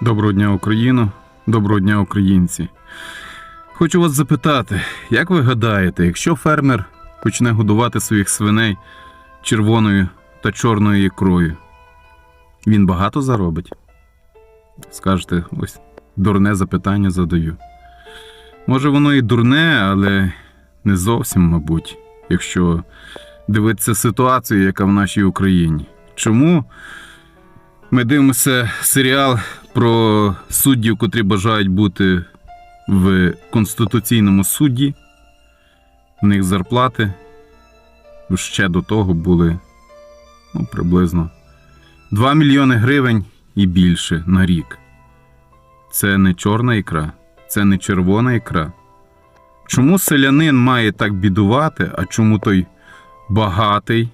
Доброго дня, Україно! Доброго дня, українці! Хочу вас запитати, як ви гадаєте, якщо фермер почне годувати своїх свиней червоною та чорною ікрою, він багато заробить? Скажете, ось дурне запитання задаю. Може, воно і дурне, але не зовсім, мабуть, якщо дивитися ситуацію, яка в нашій Україні. Чому ми дивимося серіал про суддів, котрі бажають бути в Конституційному суді. В них зарплати ще до того були ну, приблизно 2 мільйони гривень і більше на рік. Це не чорна ікра, це не червона ікра. Чому селянин має так бідувати, а чому той багатий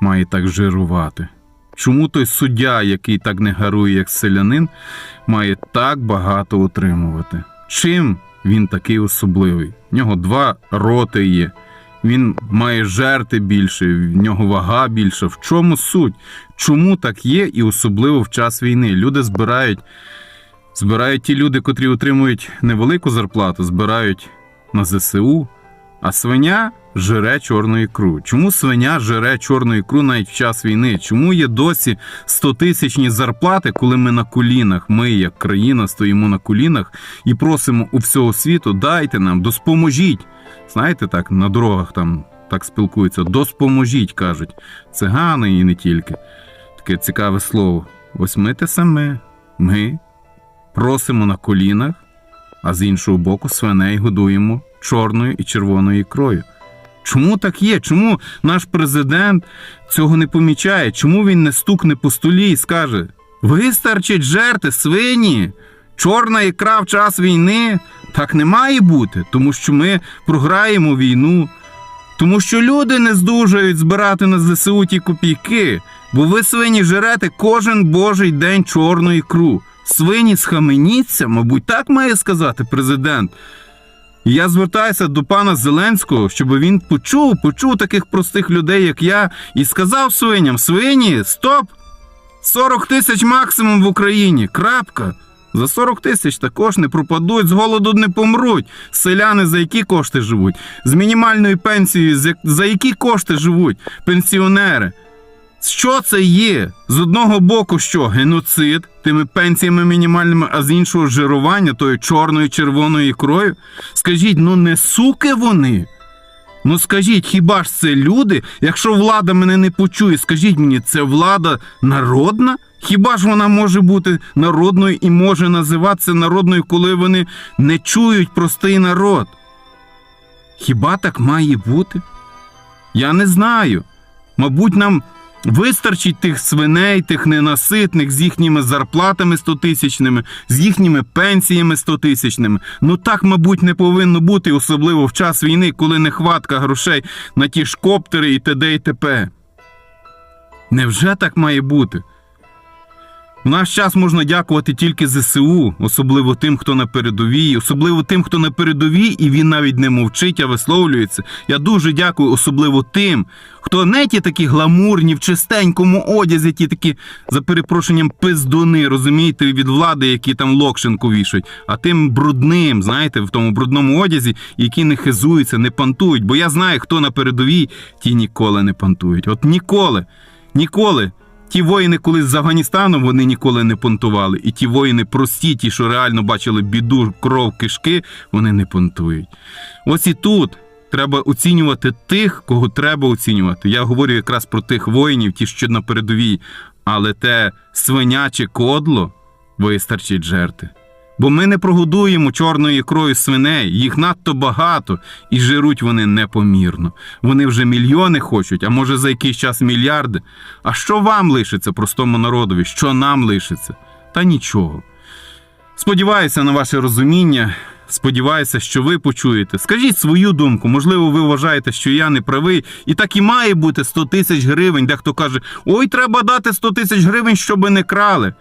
має так жирувати? Чому той суддя, який так не гарує, як селянин, має так багато отримувати? Чим він такий особливий? В нього два роти є. Він має жерти більше, в нього вага більша. В чому суть? Чому так є, і особливо в час війни? Люди збирають, збирають ті люди, котрі отримують невелику зарплату, збирають на ЗСУ, а свиня жере чорну ікру. Чому свиня жере чорну ікру навіть в час війни? Чому є досі 100-тисячні зарплати, коли ми на колінах, ми, як країна, стоїмо на колінах і просимо у всього світу, дайте нам, доспоможіть. Знаєте, так, на дорогах там так спілкуються, доспоможіть, кажуть. Цигани і не тільки. Таке цікаве слово. Ось ми те саме. Ми просимо на колінах, а з іншого боку свиней годуємо чорною і червоною ікрою. Чому так є? Чому наш президент цього не помічає? Чому він не стукне по столі і скаже: вистачить жерти, свині, чорна ікра в час війни? Так не має бути, тому що ми програємо війну, тому що люди не здужають збирати на ЗСУ ті копійки, бо ви свині жерете кожен божий день чорну ікру. Свині схаменіться, мабуть, так має сказати президент. Я звертаюся до пана Зеленського, щоб він почув, почув таких простих людей, як я, і сказав свиням: свині, стоп! 40 тисяч максимум в Україні. Крапка. За 40 тисяч також не пропадуть, з голоду не помруть. Селяни за які кошти живуть? З мінімальною пенсією, за які кошти живуть пенсіонери? Що це є? З одного боку, що геноцид тими пенсіями мінімальними, а з іншого жирування тою чорною червоною ікрою? Скажіть, ну не суки вони? Ну скажіть, хіба ж це люди? Якщо влада мене не почує, скажіть мені, це влада народна? Хіба ж вона може бути народною і може називатися народною, коли вони не чують простий народ? Хіба так має бути? Я не знаю. Мабуть, нам вистачить тих свиней, тих ненаситних з їхніми зарплатами стотисячними, з їхніми пенсіями стотисячними. Ну так, мабуть, не повинно бути, особливо в час війни, коли нехватка грошей на ті ж коптери і т.д. і т.п. Невже так має бути? В наш час можна дякувати тільки ЗСУ, особливо тим, хто на передовій, особливо тим, хто на передовій, і він навіть не мовчить, а висловлюється. Я дуже дякую, особливо тим, хто не ті такі гламурні, в чистенькому одязі, ті такі, за перепрошенням, пиздуни, розумієте, від влади, які там локшинку вішають, а тим брудним, знаєте, в тому брудному одязі, які не хизуються, не пантують. Бо я знаю, хто на передовій, ті ніколи не пантують. От ніколи, ніколи. Ті воїни, коли з Афганістану, вони ніколи не понтували. І ті воїни прості, ті, що реально бачили біду, кров, кишки, вони не понтують. Ось і тут треба оцінювати тих, кого треба оцінювати. Я говорю якраз про тих воїнів, ті, що на передовій, але те свиняче кодло вистачить жерти. Бо ми не прогодуємо чорною ікрою свиней, їх надто багато, і жируть вони непомірно. Вони вже мільйони хочуть, а може за якийсь час мільярди. А що вам лишиться, простому народові? Що нам лишиться? Та нічого. Сподіваюся на ваше розуміння. Сподіваюся, що ви почуєте. Скажіть свою думку. Можливо, ви вважаєте, що я не правий, і так і має бути 100 тисяч гривень. Дехто каже: ой, треба дати 100 тисяч гривень, щоб не крали.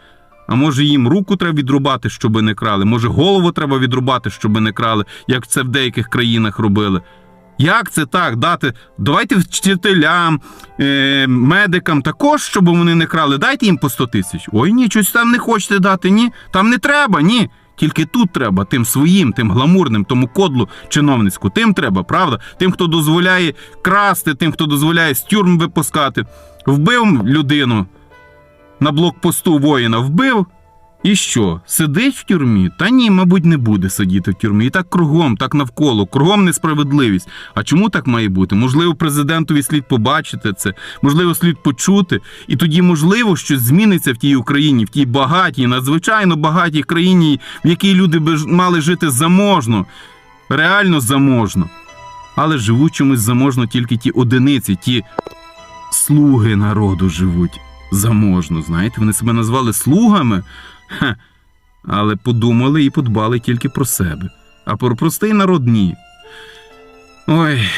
А може їм руку треба відрубати, щоб не крали, може голову треба відрубати, щоб не крали, як це в деяких країнах робили. Як це так дати? Давайте вчителям, е, медикам також, щоб вони не крали, дайте їм по 100 тисяч. Ой, ні, щось там не хочете дати, ні. Там не треба, ні. Тільки тут треба, тим своїм, тим гламурним, тому кодлу чиновницьку, тим треба, правда? Тим, хто дозволяє красти, тим, хто дозволяє з тюрм випускати. Вбив людину на блокпосту воїна, вбив. І що? Сидить в тюрмі? Та ні, мабуть, не буде сидіти в тюрмі. І так кругом, так навколо, кругом несправедливість. А чому так має бути? Можливо, президентові слід побачити це, можливо, слід почути. І тоді, можливо, щось зміниться в тій Україні, в тій багатій, надзвичайно багатій країні, в якій люди би мали жити заможно, реально заможно. Але живуть чомусь заможно тільки ті одиниці, ті слуги народу живуть заможно. Знаєте, вони себе назвали слугами. Хе. Але подумали і подбали тільки про себе. А про простий народ ні. Ой.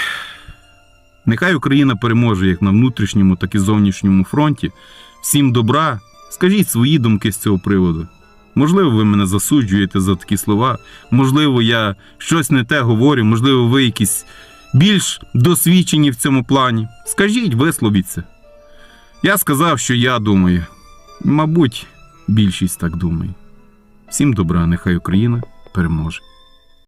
Нехай Україна переможе як на внутрішньому, так і зовнішньому фронті. Всім добра. Скажіть свої думки з цього приводу. Можливо, ви мене засуджуєте за такі слова. Можливо, я щось не те говорю, можливо, ви якісь більш досвідчені в цьому плані. Скажіть, висловіться. Я сказав, що я думаю. Мабуть, більшість так думає. Всім добра, нехай Україна переможе.